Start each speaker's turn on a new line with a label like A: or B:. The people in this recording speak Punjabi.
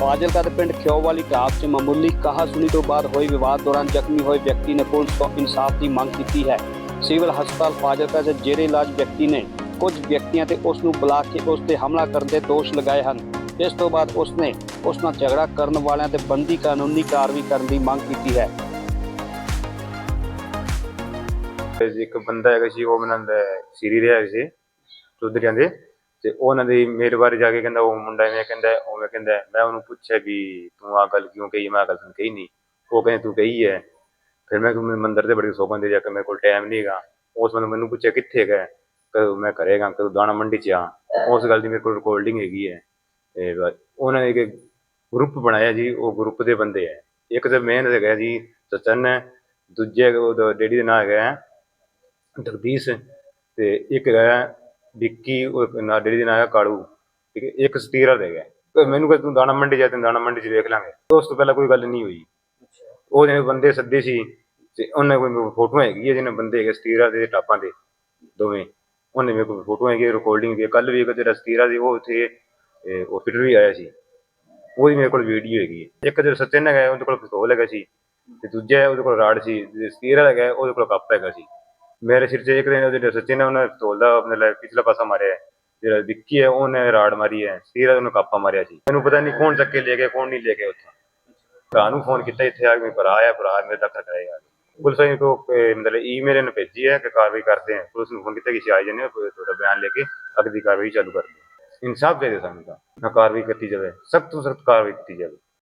A: ਫਾਜ਼ਿਲਕਾ ਦੇ ਪਿੰਡ ਖਿਓਵਾਲੀ ਢਾਬ 'ਚ ਮਾਮੂਲੀ ਕਹਾ ਸੁਣੀ ਤੋਂ ਬਾਅਦ ਹੋਏ ਵਿਵਾਦ ਦੌਰਾਨ ਜ਼ਖਮੀ ਹੋਏ ਵਿਅਕਤੀ ਨੇ ਪੁਲਿਸ ਤੋਂ ਇਨਸਾਫ ਦੀ ਮੰਗ ਕੀਤੀ ਹੈ। ਸਿਵਲ ਹਸਪਤਾਲ ਫਾਜ਼ਿਲਕਾ 'ਚ ਜੇਰੇ ਇਲਾਜ ਵਿਅਕਤੀ ਨੇ ਕੁਝ ਵਿਅਕਤੀਆਂ ਤੇ ਉਸ ਨੂੰ ਬੁਲਾ ਕੇ ਉਸ ਤੇ ਹਮਲਾ ਕਰਨ ਦੇ ਦੋਸ਼ ਲਗਾਏ ਹਨ। ਇਸ ਤੋਂ ਬਾਅਦ ਉਸ ਨੇ ਉਸ ਨਾਲ ਝਗੜਾ ਕਰਨ ਵਾਲਿਆਂ ਤੇ ਬੰਦੀ ਕਾਨੂੰਨੀ ਕਾਰਵਾਈ ਕਰਨ ਦੀ ਮੰਗ ਕੀਤੀ ਹੈ।
B: ਇੱਕ ਬੰਦਾ ਹੈਗਾ ਸੀ, ਉਹ ਮੈਨੂੰ ਸੀਰੀ ਰਿਹਾ ਸੀ, ਚੌਧਰੀਆਂ ਦੇ। ਤੇ ਉਹਨਾਂ ਦੀ ਮੇਰੇ ਬਾਰੇ ਜਾ ਕੇ ਕਹਿੰਦਾ, ਉਹ ਮੁੰਡਾ ਐਵੇਂ ਕਹਿੰਦਾ, ਉਵੇਂ ਕਹਿੰਦਾ, ਮੈਂ ਉਹਨੂੰ ਪੁੱਛਿਆ ਵੀ ਤੂੰ ਆ ਗੱਲ ਕਿਉਂ ਕਹੀ? ਮੈਂ ਆਹ ਗੱਲ ਤੈਨੂੰ ਕਹੀ ਨਹੀਂ ਉਹ ਕਹਿੰਦੇ, ਤੂੰ ਕਹੀ ਹੈ ਫਿਰ ਮੈਂ ਕਿਹਾ, ਮੰਦਰ ਦੇ ਬੜੇ ਸੋਪਾਂ ਦੇ ਜਾ ਕੇ ਮੇਰੇ ਕੋਲ ਟਾਈਮ ਨਹੀਂ ਹੈਗਾ। ਉਸ ਬੰਦੇ ਮੈਨੂੰ ਪੁੱਛਿਆ, ਕਿੱਥੇ ਗਏ ਕਦੋਂ ਮੈਂ ਕਰੇਗਾ ਕਦੋਂ ਦਾਣਾ ਮੰਡੀ ਚ ਆ। ਉਸ ਗੱਲ ਦੀ ਮੇਰੇ ਕੋਲ ਰਿਕਾਰਡਿੰਗ ਹੈਗੀ ਹੈ ਤੇ ਬਸ ਉਹਨਾਂ ਨੇ ਇੱਕ ਗਰੁੱਪ ਬਣਾਇਆ ਜੀ, ਉਹ ਗਰੁੱਪ ਦੇ ਬੰਦੇ ਹੈ ਇੱਕ ਤੇ ਮੇਨ ਹੈਗਾ ਜੀ, ਸਚਨ ਹੈ ਦੂਜੇ ਉਹਦਾ ਡੈਡੀ ਦਾ ਨਾਂ ਹੈਗਾ ਹੈ ਜਗਦੀਸ਼। ਤੇ ਇੱਕ ਹੈਗਾ ਵਿੱਕੀ ਉਹ ਨਾ ਡੇਡੀ ਦਾ ਨਾਂ ਹੈਗਾ ਕਾਲੂ ਠੀਕ ਹੈ ਇੱਕ ਸਤੀਰਾ ਹੈਗਾ ਤੇ ਮੈਨੂੰ ਕਹਿੰਦਾ ਤੂੰ ਦਾਣਾ ਮੰਡੀ ਜਾ ਤੈਨੂੰ ਦਾਣਾ ਮੰਡੀ 'ਚ ਵੇਖ ਲਾਂਗੇ। ਉਸ ਤੋਂ ਪਹਿਲਾਂ ਕੋਈ ਗੱਲ ਨਹੀਂ ਹੋਈ। ਉਹ ਜਿਹਨੇ ਬੰਦੇ ਸੱਦੇ ਸੀ ਤੇ ਉਹਨਾਂ ਕੋਈ ਫੋਟੋ ਹੈਗੀ ਹੈ ਜਿਹਨੇ ਬੰਦੇ ਹੈਗੇ ਸਤੀਰਾ ਦੇ ਟਾਪਾਂ ਦੇ ਦੋਵੇਂ। ਉਹਨੇ ਮੇਰੇ ਕੋਲ ਫੋਟੋ ਹੈਗੀ ਰਿਕਾਰਡਿੰਗ ਦੀ ਕੱਲ ਵੀ ਇੱਕ ਜਿਹੜਾ ਸਤੀਰਾ ਸੀ ਉਹ ਉੱਥੇ ਹਸਪੀਟਲ ਵੀ ਆਇਆ ਸੀ। ਉਹਦੀ ਮੇਰੇ ਕੋਲ ਵੀਡੀਓ ਹੈਗੀ ਹੈ। ਇੱਕ ਜਿਹੜਾ ਸਚਿਨ ਹੈਗਾ ਉਹਦੇ ਕੋਲ ਪਿਸਤੌਲ ਹੈਗਾ ਸੀ ਤੇ ਦੂਜਾ ਉਹਦੇ ਕੋਲ ਰਾੜ ਸੀ ਸਤੀਰਾ ਹੈਗਾ ਉਹਦੇ ਕੋਲ ਕੱਪ ਹੈਗਾ ਸੀ। ਮੇਰੇ ਸਿਰ 'ਚ ਇੱਕ ਦਿਨ ਉਹਦੇ ਜਿਹੜਾ ਸਚਿਨ ਹੈ ਉਹਨੇ ਪਿਸਤੌਲ ਦਾ ਆਪਣੇ ਲੈ ਪਿਛਲਾ ਪਾਸਾ ਜਿਹੜਾ ਵਿੱਕੀ ਹੈ, ਉਹਨੇ ਰਾੜ ਮਾਰੀ ਹੈ ਸਤੀਰਾ ਉਹਨੂੰ ਕਾਪਾ ਮਾਰਿਆ ਸੀ। ਮੈਨੂੰ ਪਤਾ ਨਹੀਂ ਕੌਣ ਚੱਕ ਲੈ ਗਿਆ ਕੌਣ ਨਹੀਂ ਲੈ ਗਿਆ ਉੱਥੋਂ। ਭਰਾ ਨੂੰ ਫੋਨ ਕੀਤਾ, ਇੱਥੇ ਆ ਕੇ ਮੇਰਾ ਭਰਾ ਆਇਆ, ਭਰਾ ਮੇਰੇ ਦਾਖਲ ਕਰਾਏਗਾ ਪੁਲਿਸ ਨੇ ਕੋ ਮਤਲਬ ਈਮੇਲ ਨੇ ਭੇਜੀ ਹੈ ਕਿ ਕਾਰਵਾਈ ਕਰਦੇ ਹਾਂ ਪੁਲਿਸ ਨੂੰ ਫੋਨ ਕੀਤਾ ਕਿ ਆ ਜਾਂਦੇ ਤੁਹਾਡਾ ਬਿਆਨ ਲੈ ਕੇ ਅਗਲੀ ਕਾਰਵਾਈ ਚਾਲੂ ਕਰ ਦਿਓ। ਇਨਸਾਫ ਦੇ ਸਾਨੂੰ ਤਾਂ। ਨਾ ਕਾਰਵਾਈ ਕੀਤੀ ਜਾਵੇ, ਸਖਤ ਤੋਂ ਸਖਤ ਕਾਰਵਾਈ ਕੀਤੀ ਜਾਵੇ।